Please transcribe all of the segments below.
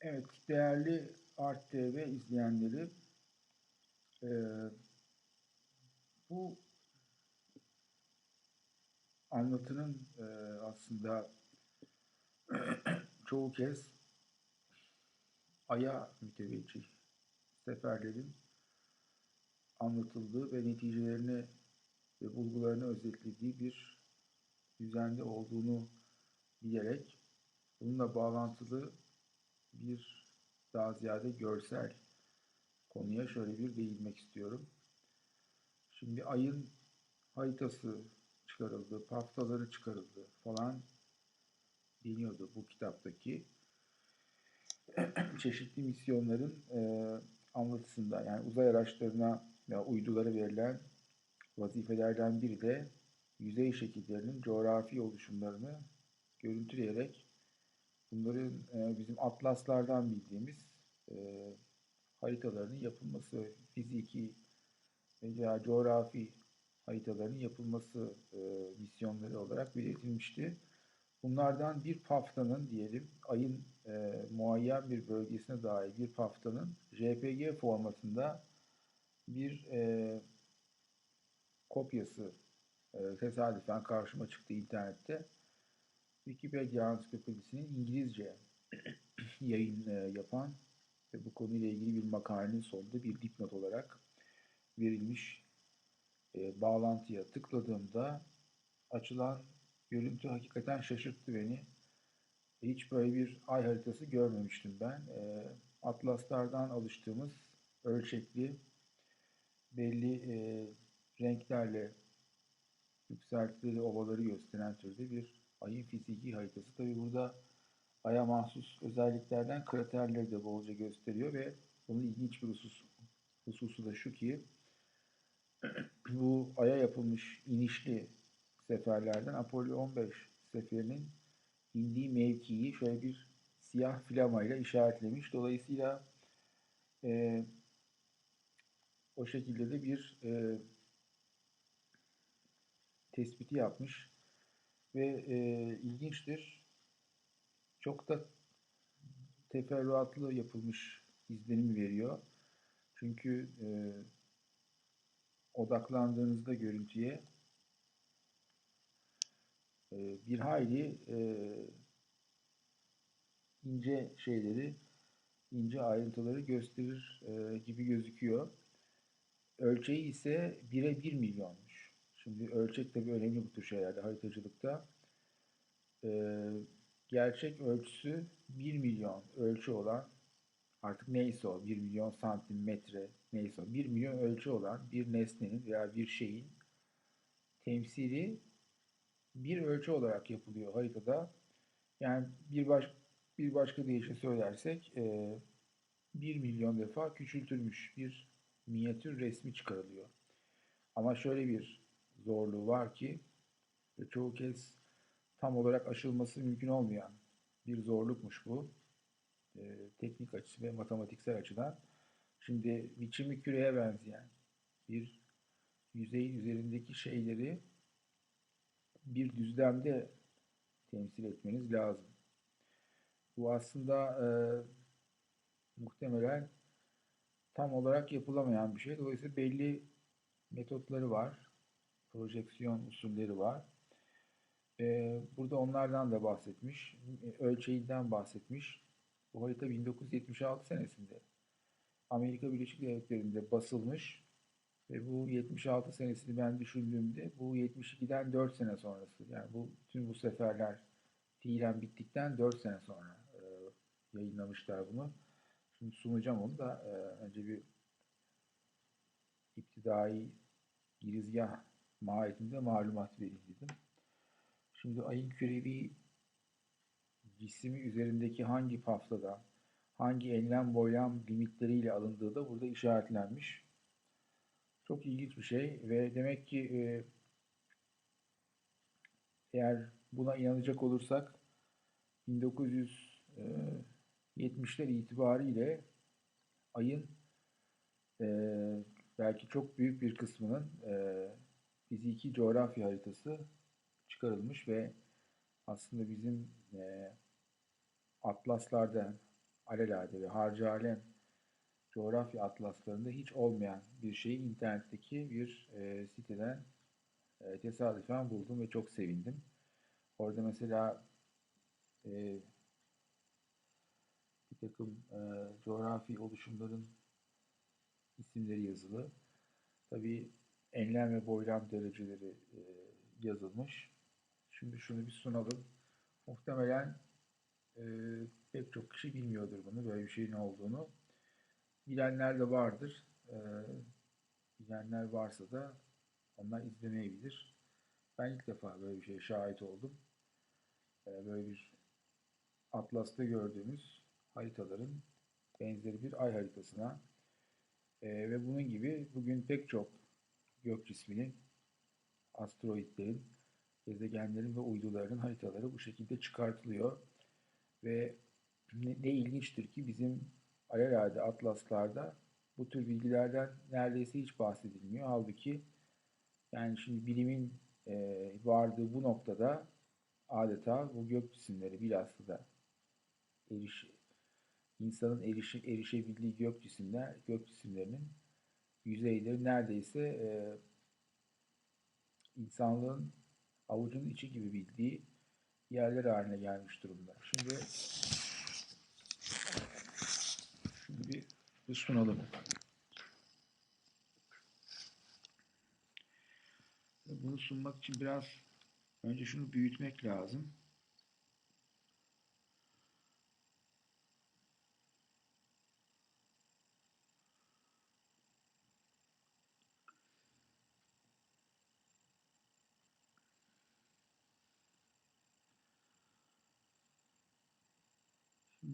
Evet, değerli Art TV izleyenleri, eee, bu anlatının eee, aslında çoğu kez Ay'a müteveccih seferlerin anlatıldığı ve neticelerini ve bulgularını özetlediği bir düzende olduğunu bilerek bununla bağlantılı bir daha ziyade görsel konuya şöyle bir değinmek istiyorum. Şimdi ayın haritası çıkarıldı, haftaları çıkarıldı falan deniyordu bu kitaptaki çeşitli misyonların e, anlatısında. Yani uzay araçlarına ve uydulara verilen vazifelerden biri de yüzey şekillerinin coğrafi oluşumlarını görüntüleyerek bunların e, bizim atlaslardan bildiğimiz e, haritalarının yapılması, fiziki veya coğrafi haritalarının yapılması e, misyonları olarak belirtilmişti. Bunlardan bir paftanın diyelim ayın e, muayyen bir bölgesine dair bir paftanın JPG formatında bir e, kopyası e, tesadüfen karşıma çıktı internette. Wikipedia Ansiklopedisi'nin İngilizce yayın e, yapan ve bu konuyla ilgili bir makalenin sonunda bir dipnot olarak verilmiş e, bağlantıya tıkladığımda açılan görüntü hakikaten şaşırttı beni. Hiç böyle bir ay haritası görmemiştim ben. E, atlaslardan alıştığımız ölçekli, belli e, renklerle yükseltileri, ovaları gösteren türde bir ayın fiziki haritası. Tabi burada aya mahsus özelliklerden kraterleri de bolca gösteriyor ve bunun ilginç bir husus, hususu da şu ki bu aya yapılmış inişli seferlerden Apollo 15 seferinin indiği mevkiyi şöyle bir siyah flamayla işaretlemiş. Dolayısıyla e, o şekilde de bir e, tespiti yapmış ve e, ilginçtir. Çok da teferruatlı yapılmış izlenimi veriyor. Çünkü e, odaklandığınızda görüntüye e, bir hayli e, ince şeyleri, ince ayrıntıları gösterir e, gibi gözüküyor. Ölçeği ise 1'e 1 milyonmuş. Şimdi ölçek tabii önemli bu tür şeylerde haritacılıkta. Ee, gerçek ölçüsü 1 milyon ölçü olan artık neyse o 1 milyon santimetre neyse o 1 milyon ölçü olan bir nesnenin veya bir şeyin temsili bir ölçü olarak yapılıyor haritada. Yani bir baş bir başka deyişle söylersek e, 1 milyon defa küçültülmüş bir minyatür resmi çıkarılıyor. Ama şöyle bir zorluğu var ki çoğu kez tam olarak aşılması mümkün olmayan bir zorlukmuş bu. E, teknik açısı ve matematiksel açıdan. Şimdi biçimi küreye benzeyen bir yüzeyin üzerindeki şeyleri bir düzlemde temsil etmeniz lazım. Bu aslında e, muhtemelen tam olarak yapılamayan bir şey. Dolayısıyla belli metotları var. Projeksiyon usulleri var. Ee, burada onlardan da bahsetmiş. Ölçeğinden bahsetmiş. Bu harita 1976 senesinde Amerika Birleşik Devletleri'nde basılmış ve bu 76 senesini ben düşündüğümde bu 72'den 4 sene sonrası. Yani bu tüm bu seferler fiilen bittikten 4 sene sonra e, yayınlamışlar bunu. Şimdi sunacağım onu da e, önce bir iptidai girizgah mahiyetinde malumat vereyim dedim. Şimdi ayın kürevi cismi üzerindeki hangi paftada, hangi enlem boylam limitleriyle alındığı da burada işaretlenmiş. Çok ilginç bir şey ve demek ki e, eğer buna inanacak olursak 1970'ler itibariyle ayın e, belki çok büyük bir kısmının e, fiziki coğrafya haritası çıkarılmış ve aslında bizim e, atlaslarda alelade ve harcı alem coğrafya atlaslarında hiç olmayan bir şeyi internetteki bir e, siteden e, tesadüfen buldum ve çok sevindim. Orada mesela e, bir takım e, coğrafi oluşumların isimleri yazılı. Tabii enlem ve boylam dereceleri e, yazılmış. Şimdi şunu bir sunalım. Muhtemelen e, pek çok kişi bilmiyordur bunu, böyle bir şeyin olduğunu. Bilenler de vardır. E, bilenler varsa da onlar izlemeyebilir. Ben ilk defa böyle bir şeye şahit oldum. E, böyle bir Atlas'ta gördüğümüz haritaların benzeri bir ay haritasına e, ve bunun gibi bugün pek çok gök cisminin, asteroidlerin, gezegenlerin ve uydularının haritaları bu şekilde çıkartılıyor. Ve ne, ne ilginçtir ki bizim alelade atlaslarda bu tür bilgilerden neredeyse hiç bahsedilmiyor. Halbuki yani şimdi bilimin e, vardığı bu noktada adeta bu gök cisimleri bilhassa da eriş, insanın erişe, erişebildiği gök cisimler, gök cisimlerinin yüzeyleri neredeyse e, insanlığın avucunun içi gibi bildiği yerler haline gelmiş durumda. Şimdi şimdi bir, sunalım. Bunu sunmak için biraz önce şunu büyütmek lazım.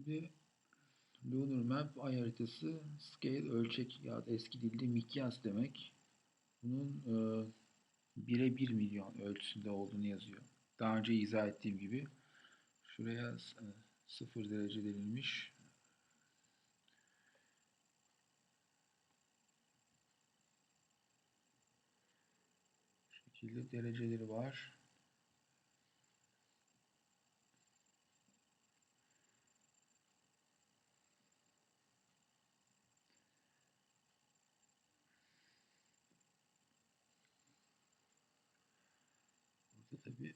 Şimdi Lunar Map ay haritası scale ölçek ya da eski dilde mikyas demek. Bunun e, 1'e 1 milyon ölçüsünde olduğunu yazıyor. Daha önce izah ettiğim gibi şuraya e, 0 derece denilmiş. Şekilde dereceleri var. Burada tabi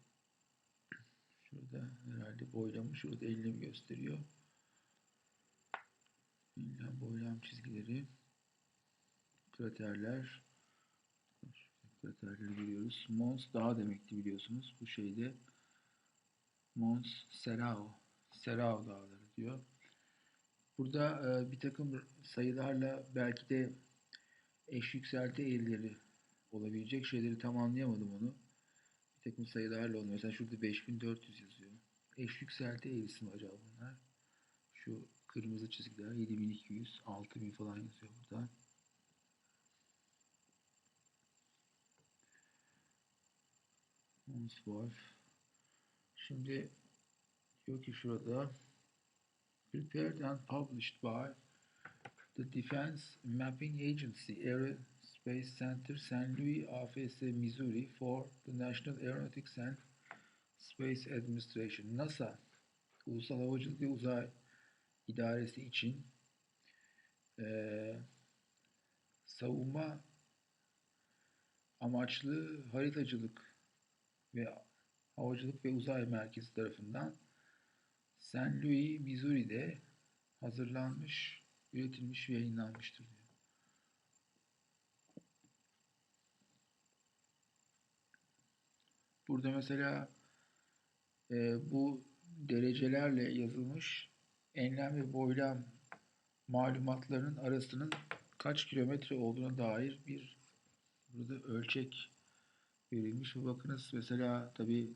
şurada herhalde boylamı şurada enlem gösteriyor. Enlem boylam çizgileri kraterler kraterleri görüyoruz. Mons Dağı demekti biliyorsunuz. Bu şeyde Mons Serao Serao Dağları diyor. Burada e, bir takım sayılarla belki de eş yükselti eğrileri olabilecek şeyleri tam anlayamadım onu bir takım sayılarla oluyor. Mesela şurada 5400 yazıyor. Eş yükselti eğrisi mi acaba bunlar? Şu kırmızı çizgiler 7200, 6000 falan yazıyor burada. Wolf. Şimdi diyor ki şurada prepared and published by the Defense Mapping Agency Aerospace Center St. Louis AFS Missouri for the National Aeronautics and Space Administration NASA Ulusal Havacılık ve Uzay İdaresi için e, savunma amaçlı haritacılık ve havacılık ve uzay merkezi tarafından St. Louis, Missouri'de hazırlanmış, üretilmiş ve yayınlanmıştır Burada mesela e, bu derecelerle yazılmış enlem ve boylam malumatlarının arasının kaç kilometre olduğuna dair bir burada ölçek verilmiş ve bakınız mesela tabi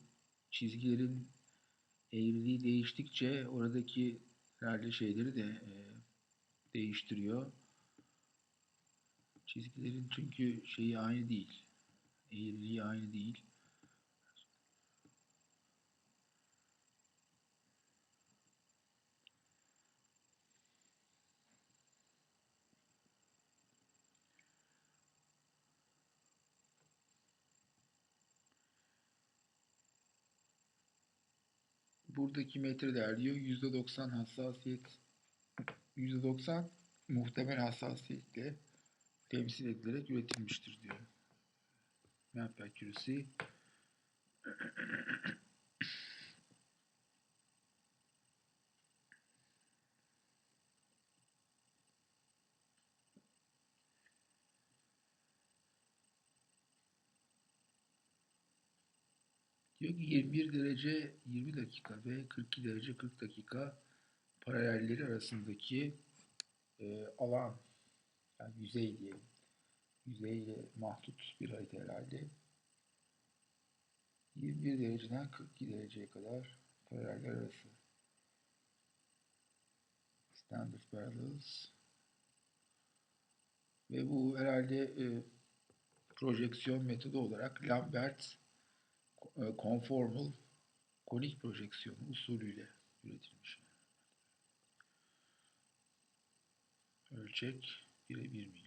çizgilerin eğriliği değiştikçe oradaki herhalde şeyleri de e, değiştiriyor. Çizgilerin çünkü şeyi aynı değil. Eğriliği aynı değil. Buradaki metre değer diyor %90 hassasiyet %90 muhtemel hassasiyetle temsil edilerek üretilmiştir diyor. Map accuracy Diyor ki 21 derece 20 dakika ve 42 derece 40 dakika paralelleri arasındaki e, alan yani yüzey diyelim. Yüzeyle mahdut bir harita herhalde. 21 dereceden 42 dereceye kadar paraleller arası. Standard parallels. Ve bu herhalde e, projeksiyon metodu olarak Lambert e, conformal konik projeksiyonu usulüyle üretilmiş. Ölçek 1'e 1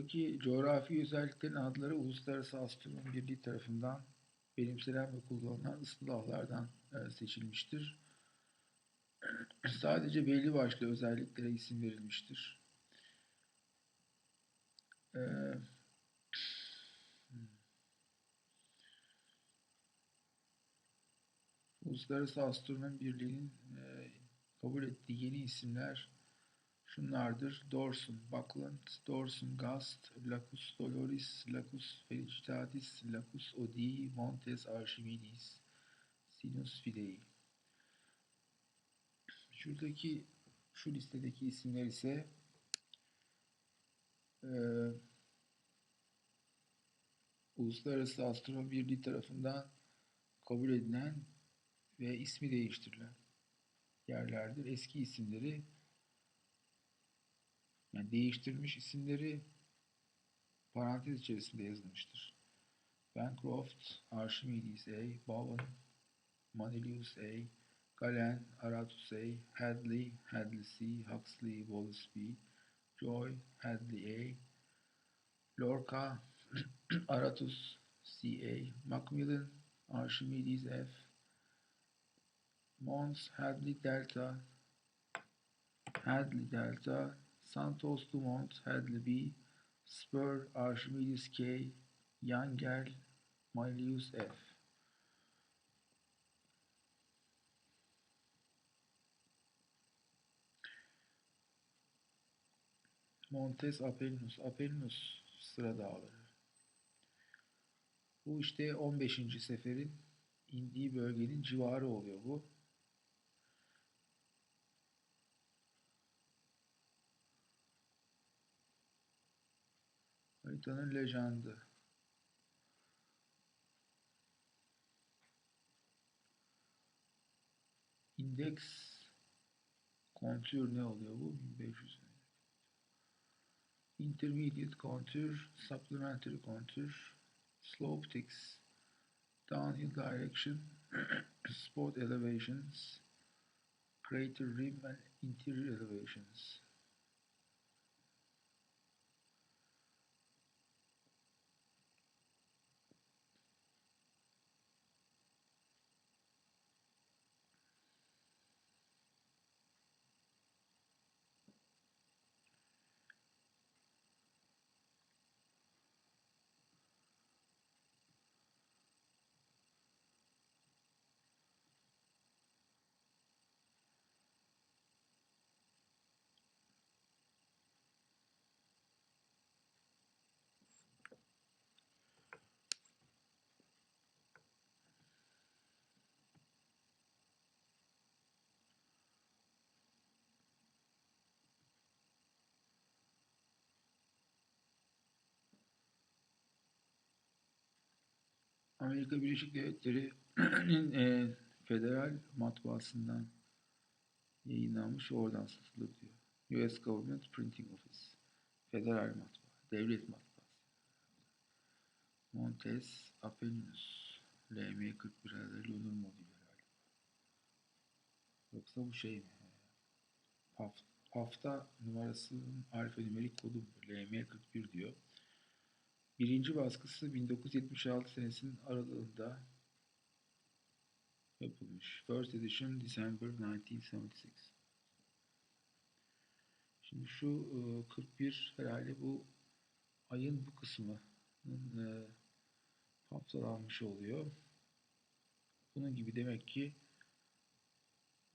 milyon. Diyor ki coğrafi özelliklerin adları Uluslararası Astronomi Birliği tarafından benimsenen ve kullanılan ıstılahlardan e, seçilmiştir. Sadece belli başlı özelliklere isim verilmiştir. Ee, Uluslararası Astronomi Birliği'nin e, kabul ettiği yeni isimler şunlardır. Dorsun, Buckland, Dorsun, Gast, Lacus Doloris, Lacus Felicitatis, Lacus Odii, Montes Archimedes, Sinus Fidei. Şuradaki, şu listedeki isimler ise e, Uluslararası Astronomi Birliği tarafından kabul edilen ve ismi değiştirilen yerlerdir. Eski isimleri yani değiştirilmiş isimleri parantez içerisinde yazılmıştır. Bancroft, Archimedes A, Bowen, Manilius A, Galen, Aratus A, Hadley, Hadley C, Huxley, Wallace B, Joy, Hadley A, Lorca, Aratus C A, Macmillan, Archimedes F, Mons, Hadley Delta, Hadley Delta, Santos Dumont, Hadley Spur, Archimedes K, Yangel, Mylius F. Montes Apenninus, Apenninus sıra dağları. Bu işte 15. seferin indiği bölgenin civarı oluyor bu. Haritanın lejandı. İndeks kontür ne oluyor bu? 1500. Intermediate kontür, supplementary kontür, slope ticks, downhill direction, spot elevations, crater rim and interior elevations. Amerika Birleşik Devletleri'nin e, federal matbaasından yayınlanmış oradan satılır diyor. US Government Printing Office. Federal matbaa. Devlet matbaası. Montes Apenninus. LM41 herhalde Lunar modülü herhalde. Yoksa bu şey mi? PAF, PAF'ta numarasının alfanümerik kodu bu. LM41 diyor. Birinci baskısı 1976 senesinin aralığında yapılmış. First edition December 1976. Şimdi şu e, 41 herhalde bu ayın bu kısmının e, haftalanmış oluyor. Bunun gibi demek ki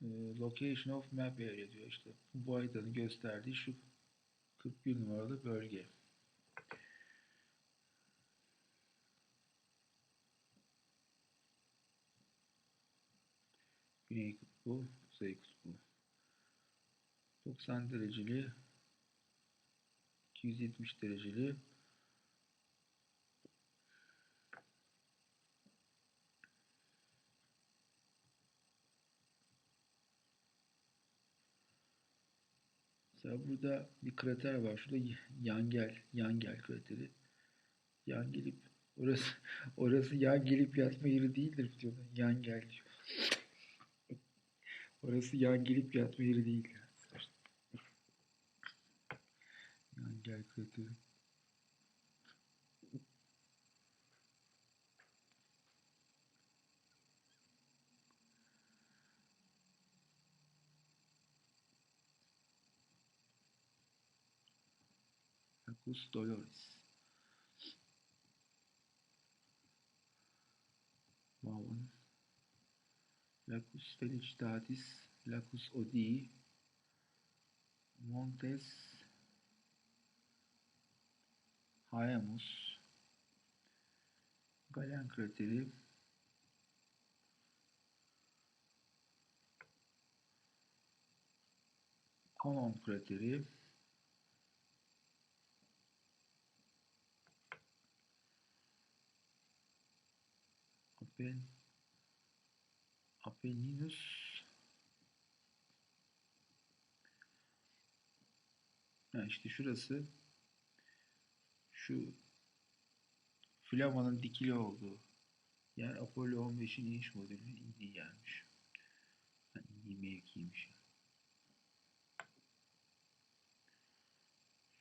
e, location of map area diyor işte. Bu haritanın gösterdiği şu 41 numaralı bölge. Güney kutbu, kuzey kutbu. 90 dereceli 270 dereceli Mesela burada bir krater var. Şurada Yangel, Yangel krateri. Yan gelip orası orası yan gelip yatma yeri değildir diyorlar. Yangel diyor. Orası yan gelip yatma yeri değil. Yangel krateri. Lacus Dolores. Vaughan. Lacus Felicitatis. Lacus Odii. Montes. Hayamus. Galen krateri. Conon krateri. Apen Apenninus ha işte şurası şu Flamanın dikili olduğu yer Apollo 15'in iniş modülünün indiği yermiş. Yani indiği mevkiymiş.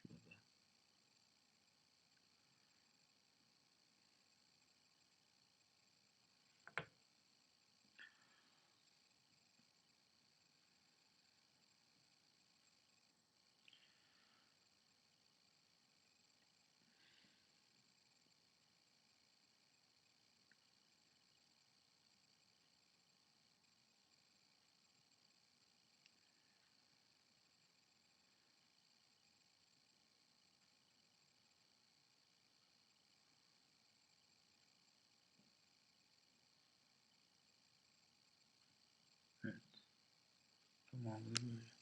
Şurada. Evet. Tamamdır böyle.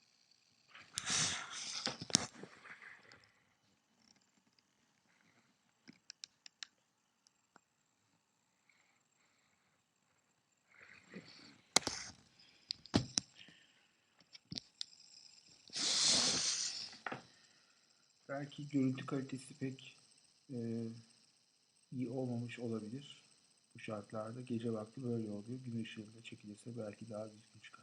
Belki görüntü kalitesi pek e, iyi olmamış olabilir bu şartlarda. Gece vakti böyle oluyor. Gün ışığında çekilirse belki daha düzgün çıkar.